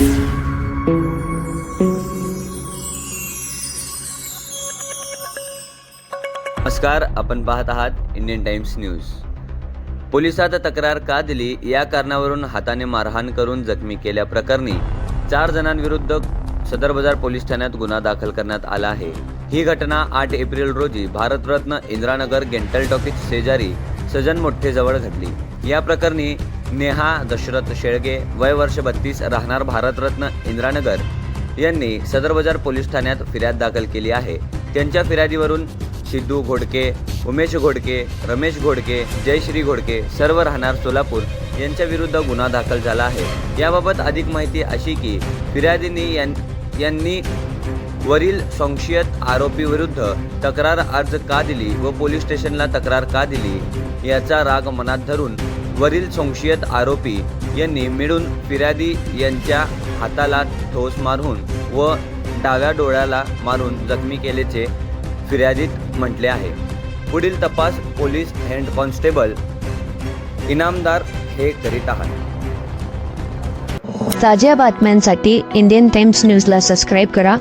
नमस्कार आपण पाहत आहात इंडियन टाइम्स न्यूज. पोलिसात तक्रार का दिली? या कारणावरून हाताने मारहाण करून जखमी केल्याप्रकरणी चार जणांविरुद्ध सदर बाजार पोलीस ठाण्यात गुन्हा दाखल करण्यात आला आहे. ही घटना आठ एप्रिल रोजी भारतरत्न इंदिरानगर गेंटल टॉकीज शेजारी सजन मोठ्ठेजवळ घडली. या प्रकरणी नेहा दशरथ शेळगे वय वर्ष बत्तीस राहणार भारतरत्न इंद्रानगर यांनी सदर बाजार पोलीस ठाण्यात फिर्याद दाखल केली आहे. त्यांच्या फिर्यादीवरून सिद्धू घोडके उमेश घोडके रमेश घोडके जयश्री घोडके सर्व राहणार सोलापूर यांच्या विरुद्ध गुन्हा दाखल झाला आहे. याबाबत अधिक माहिती अशी की फिर्यादींनी यां- यांनी वरील संशयित आरोपीविरुद्ध तक्रार अर्ज का दिली व पोलीस स्टेशनला तक्रार का दिली याचा राग मनात धरून वरील संशयित आरोपी यांनी मिळून फिर्यादी यांच्या हाताला ठोस मारून व डाव्या डोळ्याला मारून जखमी केल्याचे फिर्यादीत म्हटले आहे. पुढील तपास पोलीस हेड कॉन्स्टेबल इनामदार हे करीत आहात. ताज्या बातम्यांसाठी इंडियन टाइम्स न्यूजला सबस्क्राईब करा.